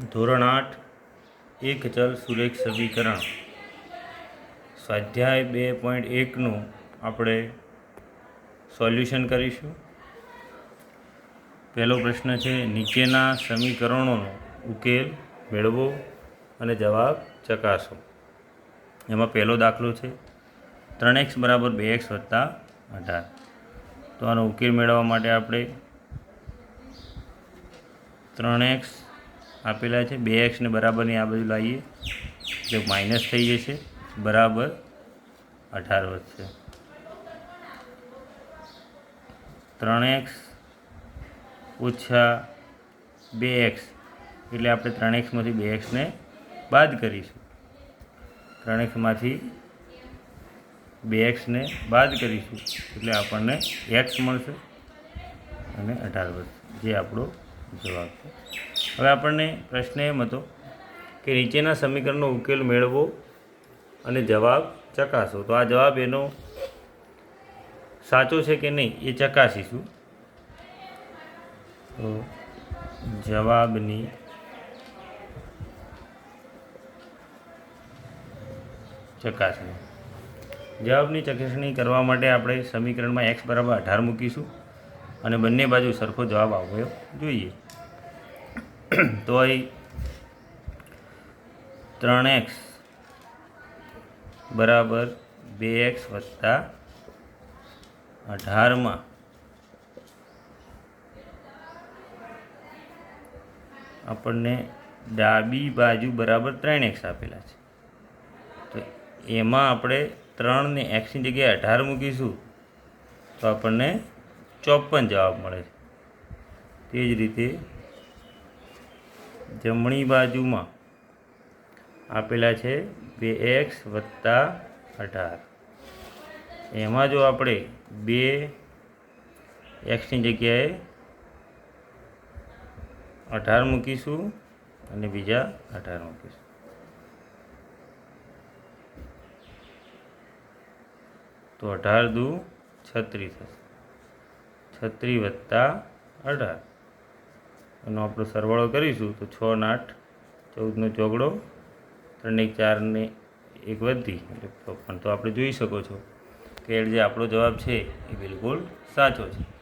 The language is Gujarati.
ધોરણ આઠ, એક ચલ સુરેખ સમીકરણ. સ્વાધ્યાય બે પોઈન્ટ એકનું આપણે સોલ્યુશન કરીશું. પહેલો પ્રશ્ન છે, નીચેના સમીકરણોનો ઉકેલ મેળવો અને જવાબ ચકાસો. એમાં પહેલો દાખલો છે, ત્રણ એક્સ બરાબર બે એક્સ વત્તા અઢાર. તો આનો ઉકેલ મેળવવા માટે આપણે ત્રણ એક્સ આપેલા છે. બે એક્સને બરાબરની આ બાજુ લાવીએ. એટલે માઇનસ થઈ જશે, બરાબર અઢાર વધશે. ત્રણ એક્સ ઓછા બે એક્સ એટલે આપણે ત્રણ એક્સમાંથી બે એક્સને બાદ કરીશું. ત્રણ એક્સમાંથી બે એક્સને બાદ કરીશું, એટલે આપણને એક્સ મળશે અને અઢાર વધશે. જે આપણો જવાબ છે. હવે આપણને પ્રશ્ન એમ હતો કે નીચેના સમીકરણનો ઉકેલ મેળવો અને જવાબ ચકાસો. તો આ જવાબ એનો સાચો છે કે નહીં એ ચકાસીશું. તો જવાબની ચકાસણી. જવાબની ચકાસણી કરવા માટે આપણે સમીકરણમાં એક્સ બરાબર અઢાર મૂકીશું અને બંને બાજુ સરખો જવાબ આવ્યો જોઈએ. તો અહીં ત્રણ એક્સ બરાબર બે એક્સ વત્તા અઢારમાં. આપણને ડાબી બાજુ બરાબર ત્રણ એક્સ આપેલા છે. તો એમાં આપણે ત્રણને એક્સની જગ્યાએ અઢાર મૂકીશું તો આપણને ચોપન જવાબ મળે છે. તે જ રીતે જમણી બાજુમાં આપેલા છે બે એક્સ વત્તા અઢાર. એમાં જો આપણે બે એક્સની જગ્યાએ અઢાર મૂકીશું અને બીજા અઢાર મૂકીશું. તો અઢાર દુ છત્રીસ થશે. છત્રીસ વત્તા અઢાર. એનો આપણો સરવાળો કરીશું તો છ ને આઠ, ચૌદનો ચોગડો, ત્રણ ચારને એક વધી. એટલે પણ તો આપણે જોઈ શકો છો કે જે આપણો જવાબ છે એ બિલકુલ સાચો છે.